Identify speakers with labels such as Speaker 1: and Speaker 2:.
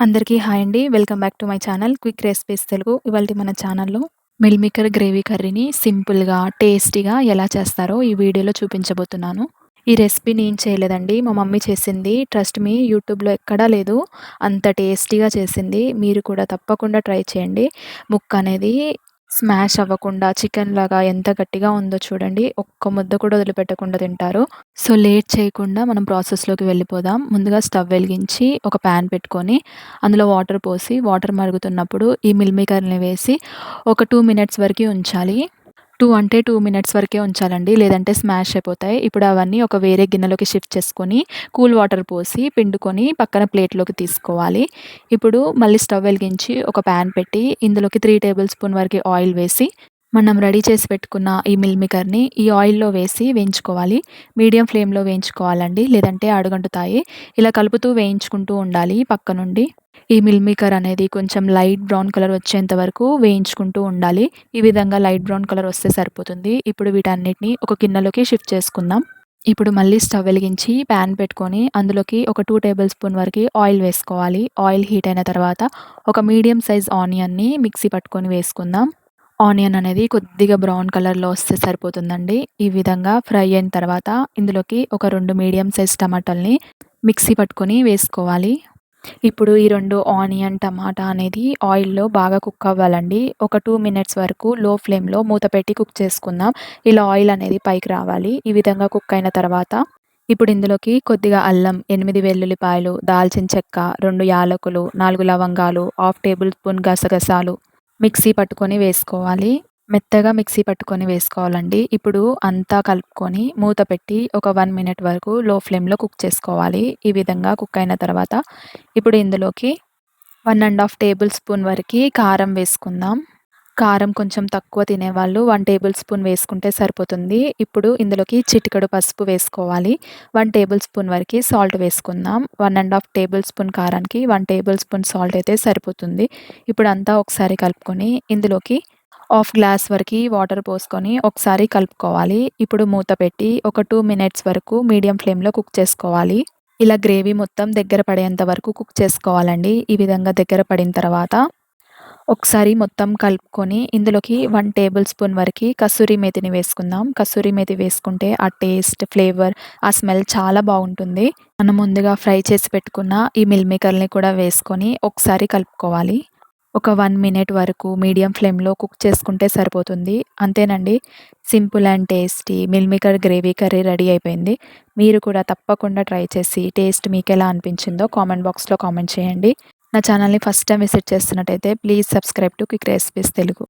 Speaker 1: అందరికీ హాయ్ అండి. Welcome back to my channel quick recipes Telugu. ఇవాళ మన ఛానల్లో మిల్మికర్ గ్రేవీ కర్రీని సింపుల్గా టేస్టీగా ఎలా చేస్తారో ఈ వీడియోలో చూపించబోతున్నాను. ఈ రెసిపీ నేను చేయలేదండి. మా మమ్మీ చేసింది. ట్రస్ట్ మీ యూట్యూబ్లో ఎక్కడా లేదు. అంత టేస్టీగా చేసింది. మీరు కూడా తప్పకుండా ట్రై చేయండి. ముక్క అనేది స్మాష్ అవ్వకుండా చికెన్ లాగా ఎంత గట్టిగా ఉందో చూడండి. ఒక్క ముద్ద కూడా వదిలిపెట్టకుండా తింటారు. సో లేట్ చేయకుండా మనం ప్రాసెస్లోకి వెళ్ళిపోదాం. ముందుగా స్టవ్ వెలిగించి ఒక ప్యాన్ పెట్టుకొని అందులో వాటర్ పోసి వాటర్ మరుగుతున్నప్పుడు ఈ మిల్మేకర్ని వేసి ఒక టూ మినిట్స్ వరకు ఉంచాలి. టూ అంటే టూ మినిట్స్ వరకే ఉంచాలండి లేదంటే స్మాష్ అయిపోతాయి. ఇప్పుడు అవన్నీ ఒక వేరే గిన్నెలోకి షిఫ్ట్ చేసుకొని కూల్ వాటర్ పోసి పిండుకొని పక్కన ప్లేట్లోకి తీసుకోవాలి. ఇప్పుడు మళ్ళీ స్టవ్ వెలిగించి ఒక ప్యాన్ పెట్టి ఇందులోకి త్రీ టేబుల్ స్పూన్ వరకు ఆయిల్ వేసి మనం రెడీ చేసి పెట్టుకున్న ఈ మిల్మికర్ని ఈ ఆయిల్లో వేసి వేయించుకోవాలి. మీడియం ఫ్లేమ్లో వేయించుకోవాలండి. లేదంటే అడుగంటుతాయి. ఇలా కలుపుతూ వేయించుకుంటూ ఉండాలి పక్క నుండి. ఈ మిల్మికర్ అనేది కొంచెం లైట్ బ్రౌన్ కలర్ వచ్చేంత వరకు వేయించుకుంటూ ఉండాలి. ఈ విధంగా లైట్ బ్రౌన్ కలర్ వస్తే సరిపోతుంది. ఇప్పుడు వీటన్నిటిని ఒక గిన్నెలోకి షిఫ్ట్ చేసుకుందాం. ఇప్పుడు మళ్ళీ స్టవ్ వెలిగించి ప్యాన్ పెట్టుకొని అందులోకి ఒక టూ టేబుల్ స్పూన్ వరకు ఆయిల్ వేసుకోవాలి. ఆయిల్ హీట్ అయిన తర్వాత ఒక మీడియం సైజ్ ఆనియన్ని మిక్సీ పట్టుకొని వేసుకుందాం. ఆనియన్ అనేది కొద్దిగా బ్రౌన్ కలర్లో వస్తే సరిపోతుందండి. ఈ విధంగా ఫ్రై అయిన తర్వాత ఇందులోకి ఒక రెండు మీడియం సైజ్ టమాటాలని మిక్సీ పట్టుకొని వేసుకోవాలి. ఇప్పుడు ఈ రెండు ఆనియన్ టమాటా అనేది ఆయిల్లో బాగా కుక్ అవ్వాలండి. ఒక టూ మినిట్స్ వరకు లో ఫ్లేమ్లో మూత పెట్టి కుక్ చేసుకుందాం. ఇలా ఆయిల్ అనేది పైకి రావాలి. ఈ విధంగా కుక్ అయిన తర్వాత ఇప్పుడు ఇందులోకి కొద్దిగా అల్లం ఎనిమిది వెల్లుల్లిపాయలు దాల్చిన చెక్క రెండు యాలకులు నాలుగు లవంగాలు హాఫ్ టేబుల్ స్పూన్ గసగసాలు మిక్సీ పట్టుకొని వేసుకోవాలి. మెత్తగా మిక్సీ పట్టుకొని వేసుకోవాలండి. ఇప్పుడు అంతా కలుపుకొని మూత పెట్టి ఒక వన్ మినిట్ వరకు లో ఫ్లేమ్లో కుక్ చేసుకోవాలి. ఈ విధంగా కుక్ అయిన తర్వాత ఇప్పుడు ఇందులోకి one and half tablespoon వరకు కారం వేసుకుందాం. కారం కొంచెం తక్కువ తినేవాళ్ళు. వన్ టేబుల్ స్పూన్ వేసుకుంటే సరిపోతుంది. ఇప్పుడు ఇందులోకి చిటికడు పసుపు వేసుకోవాలి. వన్ టేబుల్ స్పూన్ వరకు సాల్ట్ వేసుకుందాం. One and half tablespoon కారానికి వన్ టేబుల్ స్పూన్ సాల్ట్ అయితే సరిపోతుంది. ఇప్పుడు అంతా ఒకసారి కలుపుకొని ఇందులోకి హాఫ్ గ్లాస్ వరకు వాటర్ పోసుకొని ఒకసారి కలుపుకోవాలి. ఇప్పుడు మూత పెట్టి ఒక టూ మినిట్స్ వరకు మీడియం ఫ్లేమ్లో కుక్ చేసుకోవాలి. ఇలా గ్రేవీ మొత్తం దగ్గర పడేంత వరకు కుక్ చేసుకోవాలండి. ఈ విధంగా దగ్గర పడిన తర్వాత ఒకసారి మొత్తం కలుపుకొని ఇందులోకి వన్ టేబుల్ స్పూన్ వరకు కసూరి మేతిని వేసుకుందాం. కసూరి మేతి వేసుకుంటే ఆ టేస్ట్ ఫ్లేవర్ ఆ స్మెల్ చాలా బాగుంటుంది. మనం ముందుగా ఫ్రై చేసి పెట్టుకున్న ఈ మిల్ మేకర్ని కూడా వేసుకొని ఒకసారి కలుపుకోవాలి. ఒక వన్ మినిట్ వరకు మీడియం ఫ్లేమ్లో కుక్ చేసుకుంటే సరిపోతుంది. అంతేనండి simple and tasty meal maker gravy curry ready అయిపోయింది. మీరు కూడా తప్పకుండా ట్రై చేసి టేస్ట్ మీకు ఎలా అనిపించిందో కామెంట్ బాక్స్లో కామెంట్ చేయండి. నా ఛానల్ని first time visit చేస్తున్నట్టయితే please subscribe to quick recipes Telugu.